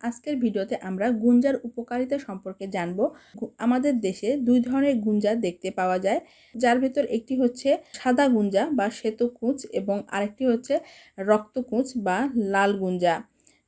আজকের ভিডিওতে আমরা গুঞ্জার উপকারিতা সম্পর্কে জানব। আমাদের দেশে দুই ধরনের গুঞ্জা দেখতে পাওয়া যায়। যার ভেতর একটি হচ্ছে সাদা গুঞ্জা বা শ্বেত কুঁচ এবং আরেকটি হচ্ছে রক্তকুঁচ বা লাল গুঞ্জা।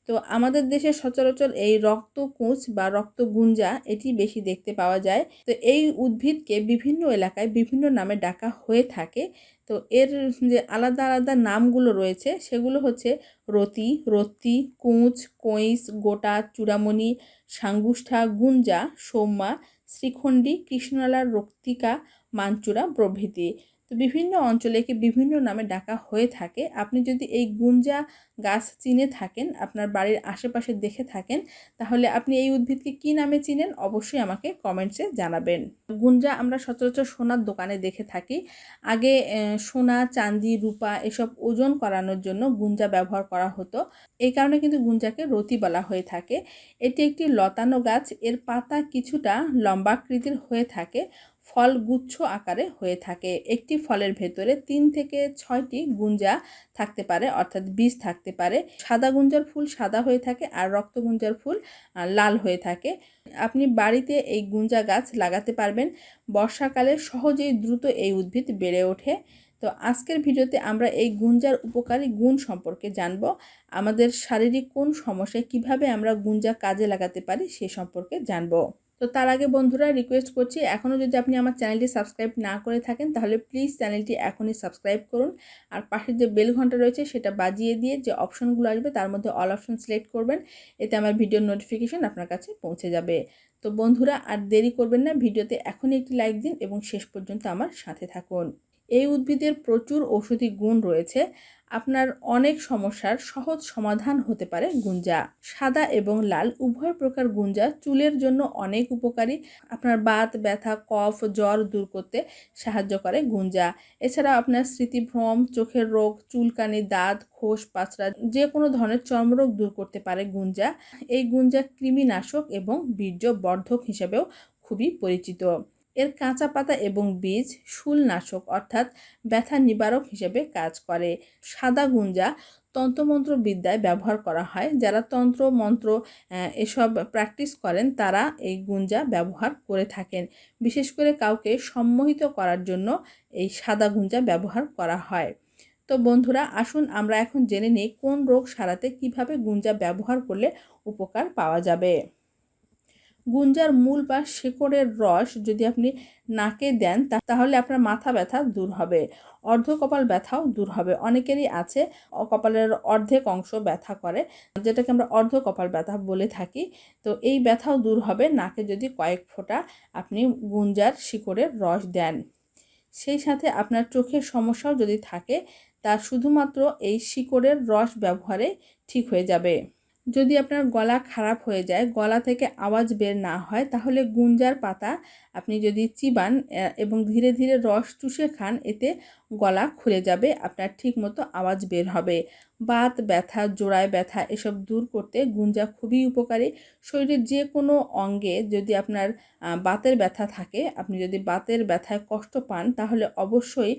তো আমাদের দেশে সচরাচর এই রক্তকুঁচ বা রক্তগুঞ্জা এটি বেশি দেখতে পাওয়া যায়। তো এই উদ্ভিদকে বিভিন্ন এলাকায় বিভিন্ন নামে ডাকা হয়ে থাকে। তো এর যে আলাদা আলাদা নামগুলো রয়েছে, সেগুলো হচ্ছে রতি, রত্তি, কুঁচ কইস গোটা, চূড়ামণি, সাঙ্গুষ্ঠা, গুঞ্জা, সৌম্যা, শ্রীখণ্ডী কৃষ্ণলার রক্তিকা, মাঞ্চুরা প্রভৃতি। তো বিভিন্ন অঞ্চলে একে বিভিন্ন নামে ডাকা হয়ে থাকে। আপনি যদি এই গুঞ্জা গাছ চিনে থাকেন, আপনার বাড়ির আশেপাশে দেখে থাকেন, তাহলে আপনি এই উদ্ভিদকে কী নামে চিনেন অবশ্যই আমাকে কমেন্টসে জানাবেন। গুঞ্জা আমরা সচরাচর সোনার দোকানে দেখে থাকি। আগে সোনা, চাঁদি, রূপা এসব ওজন করানোর জন্য গুঞ্জা ব্যবহার করা হতো। এই কারণে কিন্তু গুঞ্জাকে রতি বলা হয়ে থাকে। এটি একটি লতানো গাছ। এর পাতা কিছুটা লম্বাকৃতির হয়ে থাকে। ফল গুচ্ছ আকারে হয়ে থাকে। একটি ফলের ভেতরে তিন থেকে ছয়টি গুঞ্জা থাকতে পারে, অর্থাৎ বীজ থাকতে পারে। সাদা গুঞ্জার ফুল সাদা হয়ে থাকে আর রক্ত গুঞ্জার ফুল লাল হয়ে থাকে। আপনি বাড়িতে এই গুঞ্জা গাছ লাগাতে পারবেন। বর্ষাকালে সহজেই দ্রুত এই উদ্ভিদ বেড়ে ওঠে। তো আজকের ভিডিওতে আমরা এই গুঞ্জার উপকারী গুণ সম্পর্কে জানব। আমাদের শারীরিক কোন সমস্যায় কীভাবে আমরা গুঞ্জা কাজে লাগাতে পারি সে সম্পর্কে জানব। তো তার আগে বন্ধুরা রিকোয়েস্ট করছি এখনও যদি আপনি আমার চ্যানেলটি সাবস্ক্রাইব না করে থাকেন, তাহলে প্লিজ চ্যানেলটি এখনই সাবস্ক্রাইব করুন। আর পাশের যে বেল ঘণ্টা রয়েছে, সেটা বাজিয়ে দিয়ে যে অপশনগুলো আসবে, তার মধ্যে অল অপশন সিলেক্ট করবেন। এতে আমার ভিডিওর নোটিফিকেশন আপনার কাছে পৌঁছে যাবে। তো বন্ধুরা, আর দেরি করবেন না, ভিডিওতে এখনই একটি লাইক দিন এবং শেষ পর্যন্ত আমার সাথে থাকুন। এই উদ্ভিদের প্রচুর ঔষধি গুণ রয়েছে। আপনার অনেক সমস্যার সহজ সমাধান হতে পারে গুঞ্জা। সাদা এবং লাল উভয় প্রকার গুঞ্জা চুলের জন্য অনেক উপকারী। আপনার বাত, ব্যথা, কফ, জ্বর দূর করতে সাহায্য করে গুঞ্জা। এছাড়া আপনার স্মৃতিভ্রম, চোখের রোগ, চুলকানি, দাঁত, খোস পাচড়া যে কোনো ধরনের চর্মরোগ দূর করতে পারে গুঞ্জা। এই গুঞ্জা কৃমিনাশক এবং বীর্য বর্ধক হিসেবেও খুবই পরিচিত। এর কাঁচা পাতা এবং বীজ শুলনাশক অর্থাৎ ব্যথা নিবারক হিসেবে কাজ করে। সাদা গুঞ্জা তন্ত্রমন্ত্র বিদ্যায় ব্যবহার করা হয়। যারা তন্ত্র, মন্ত্র এসব প্র্যাকটিস করেন, তারা এই গুঞ্জা ব্যবহার করে থাকেন। বিশেষ করে কাউকে সম্মোহিত করার জন্য এই সাদা গুঞ্জা ব্যবহার করা হয়। তো বন্ধুরা, আসুন আমরা এখন জেনে নিই কোন রোগ সারাতে কীভাবে গুঞ্জা ব্যবহার করলে উপকার পাওয়া যাবে। গুঞ্জার মূল বা শেকড়ের রস যদি আপনি নাকে দেন তাহলে আপনার মাথা ব্যথা দূর হবে অর্ধ কপাল ব্যথাও দূর হবে। অনেকেরই আছে কপালের অর্ধেক অংশ ব্যথা করে, যেটাকে আমরা অর্ধ কপাল ব্যথা বলে থাকি। তো এই ব্যথাও দূর হবে, নাকে যদি কয়েক ফোঁটা আপনি গুঞ্জার শিকড়ের রস দেন। সেই সাথে আপনার চোখের সমস্যাও যদি থাকে, তা শুধুমাত্র এই শিকড়ের রস ব্যবহারে ঠিক হয়ে যাবে। যদি আপনার গলা খারাপ হয়ে যায়, গলা থেকে আওয়াজ বের না হয়, তাহলে গুঞ্জার পাতা আপনি যদি চিবান এবং ধীরে ধীরে রস চুষে খান, এতে গলা খুলে যাবে, আপনার ঠিকমতো আওয়াজ বের হবে। বাত, ব্যথা, জোড়ায় ব্যথা এসব দূর করতে গুঞ্জা খুবই উপকারী। শরীরের যে কোনো অঙ্গে যদি আপনার বাতের ব্যথা থাকে, আপনি যদি বাতের ব্যথায় কষ্ট পান, তাহলে অবশ্যই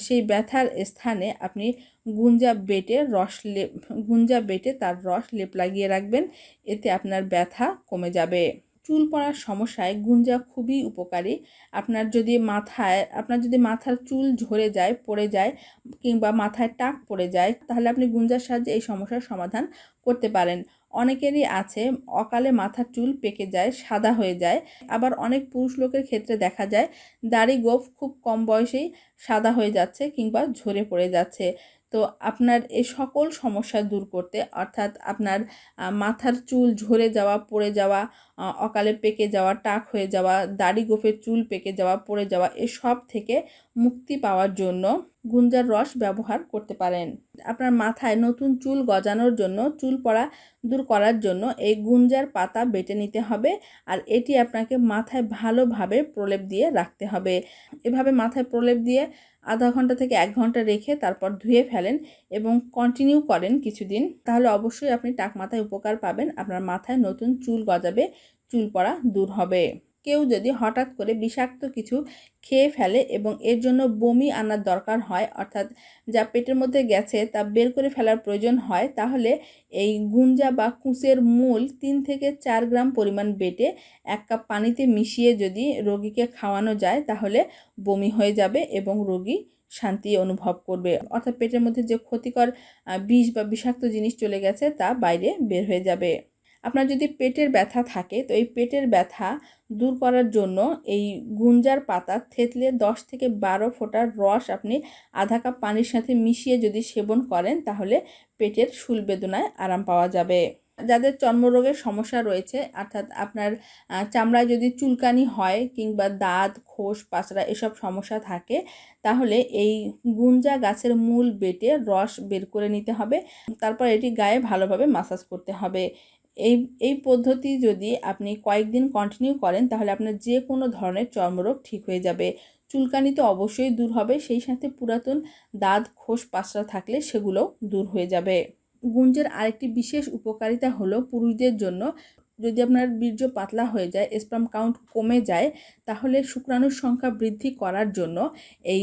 সেই ব্যথার স্থানে আপনি গুঞ্জা বেটে রস লেপ গুঞ্জা বেটে তার রস লেপ লাগিয়ে রাখবেন। এতে আপনার ব্যথা কমে যাবে। চুল পড়ার সমস্যায় গুঞ্জা খুবই উপকারী। আপনার যদি মাথায়, আপনার যদি মাথার চুল ঝরে যায়, পড়ে যায় কিংবা মাথায় টাক পড়ে যায়, তাহলে আপনি গুঞ্জার সাহায্যে এই সমস্যার সমাধান করতে পারেন। অনেকেরই আছে, অকালে মাথার চুল পেকে যায়, সাদা হয়ে যায়। আবার অনেক পুরুষ লোকের ক্ষেত্রে দেখা যায়, দাড়ি গোফ খুব কম বয়সেই সাদা হয়ে যাচ্ছে কিংবা ঝরে পড়ে যাচ্ছে। তো আপনার এই সকল সমস্যা দূর করতে, অর্থাৎ আপনার মাথার চুল ঝরে যাওয়া, পড়ে যাওয়া অকালে পেকে যাওয়া, টাক হয়ে যাওয়া, দাড়ি গোফের চুল পেকে যাওয়া, পড়ে যাওয়া এসব থেকে মুক্তি পাওয়ার জন্য গুঞ্জার রস ব্যবহার করতে পারেন। আপনার মাথায় নতুন চুল গজানোর জন্য, চুল পড়া দূর করার জন্য এই গুঞ্জার পাতা বেটে নিতে হবে আর এটি আপনাকে মাথায় ভালোভাবে প্রলেপ দিয়ে রাখতে হবে। এভাবে মাথায় প্রলেপ দিয়ে আধা ঘণ্টা থেকে এক ঘণ্টা রেখে তারপর ধুয়ে ফেলেন এবং কন্টিনিউ করেন কিছুদিন। তাহলে অবশ্যই আপনি টাক মাথায় উপকার পাবেন। আপনার মাথায় নতুন চুল গজাবে, চুল পড়া দূর হবে। কেউ যদি হঠাৎ করে বিষাক্ত কিছু খেয়ে ফেলে এবং এর জন্য বমি আনার দরকার হয়, অর্থাৎ যা পেটের মধ্যে গেছে তা বের করে ফেলার প্রয়োজন হয়, তাহলে এই গুঞ্জা বা কুঁচের মূল তিন থেকে চার গ্রাম পরিমাণ বেটে এক কাপ পানিতে মিশিয়ে যদি রোগীকে খাওয়ানো যায়, তাহলে বমি হয়ে যাবে এবং রোগী শান্তি অনুভব করবে। অর্থাৎ পেটের মধ্যে যে ক্ষতিকর বিষ বা বিষাক্ত জিনিস চলে গেছে তা বাইরে বের হয়ে যাবে। আপনার যদি পেটের ব্যথা থাকে, তো এই পেটের ব্যথা দূর করার জন্য এই গুঞ্জার পাতা থেতলে দশ থেকে বারো ফোঁটার রস আপনি আধা কাপ পানির সাথে মিশিয়ে যদি সেবন করেন, তাহলে পেটের শুল বেদনায় আরাম পাওয়া যাবে। যাদের চর্মরোগের সমস্যা রয়েছে, অর্থাৎ আপনার চামড়ায় যদি চুলকানি হয় কিংবা দাঁত, খোস, পাচড়া এসব সমস্যা থাকে, তাহলে এই গুঞ্জা গাছের মূল বেটে রস বের করে নিতে হবে। তারপর এটি গায়ে ভালোভাবে মাসাজ করতে হবে। এই এই পদ্ধতি যদি আপনি কয়েকদিন কন্টিনিউ করেন, তাহলে আপনার যে কোনো ধরনের চর্মরোগ ঠিক হয়ে যাবে। চুলকানি তো অবশ্যই দূর হবে, সেই সাথে পুরাতন দাঁত, খোস পাশরা থাকলে সেগুলোও দূর হয়ে যাবে। গুঞ্জের আরেকটি বিশেষ উপকারিতা হলো পুরুষদের জন্য যদি আপনার বীর্য পাতলা হয়ে যায় স্পাম কাউন্ট কমে যায়, তাহলে শুক্রাণুর সংখ্যা বৃদ্ধি করার জন্য এই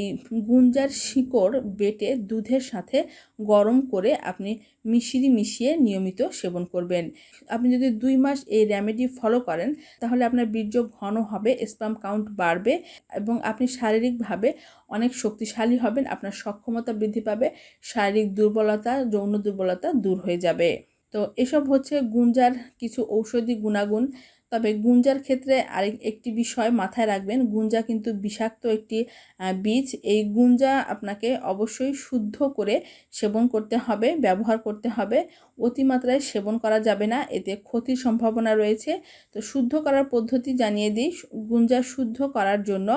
গুঞ্জার শিকড় বেটে দুধের সাথে গরম করে আপনি মিশিয়ে মিশিয়ে নিয়মিত সেবন করবেন। আপনি যদি দুই মাস এই রেমেডি ফলো করেন, তাহলে আপনার বীর্য ঘন হবে স্পাম কাউন্ট বাড়বে এবং আপনি শারীরিকভাবে অনেক শক্তিশালী হবেন, আপনার সক্ষমতা বৃদ্ধি পাবে, শারীরিক দুর্বলতা, যৌন দুর্বলতা দূর হয়ে যাবে। তো এসব হচ্ছে গুঞ্জার কিছু ঔষধি গুণাগুণ। তবে গুঞ্জার ক্ষেত্রে আরেক, একটি বিষয় মাথায় রাখবেন, গুঞ্জা কিন্তু বিষাক্ত একটি বীজ। এই গুঞ্জা আপনাকে অবশ্যই শুদ্ধ করে সেবন করতে হবে, ব্যবহার করতে হবে। অতিমাত্রায় সেবন করা যাবে না, এতে ক্ষতির সম্ভাবনা রয়েছে। তো শুদ্ধ করার পদ্ধতি জানিয়ে দিই গুঞ্জা শুদ্ধ করার জন্য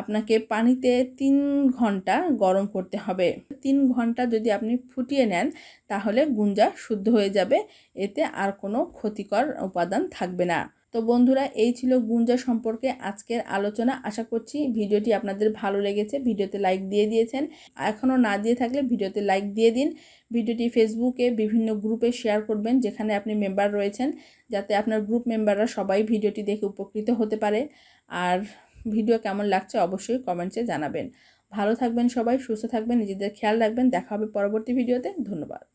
আপনাকে পানিতে তিন ঘণ্টা গরম করতে হবে। তিন ঘণ্টা যদি আপনি ফুটিয়ে নেন, তাহলে গুঞ্জা শুদ্ধ হয়ে যাবে, এতে আর কোনো ক্ষতিকর উপাদান থাকবে না। তো বন্ধুরা, এই ছিল গুঞ্জা সম্পর্কে আজকের আলোচনা। আশা করছি ভিডিওটি আপনাদের ভালো লেগেছে। ভিডিওতে লাইক দিয়ে দিয়েছেন। এখনও না দিয়ে থাকলে ভিডিওতে লাইক দিয়ে দিন। ভিডিওটি ফেসবুকে বিভিন্ন গ্রুপে শেয়ার করবেন, যেখানে আপনি মেম্বার রয়েছেন, যাতে আপনার গ্রুপ মেম্বাররা সবাই ভিডিওটি দেখে উপকৃত হতে পারে। আর ভিডিও কেমন লাগছে অবশ্যই কমেন্টসে জানাবেন। ভালো থাকবেন সবাই, সুস্থ থাকবেন, নিজেদের খেয়াল রাখবেন। দেখা হবে পরবর্তী ভিডিওতে। ধন্যবাদ।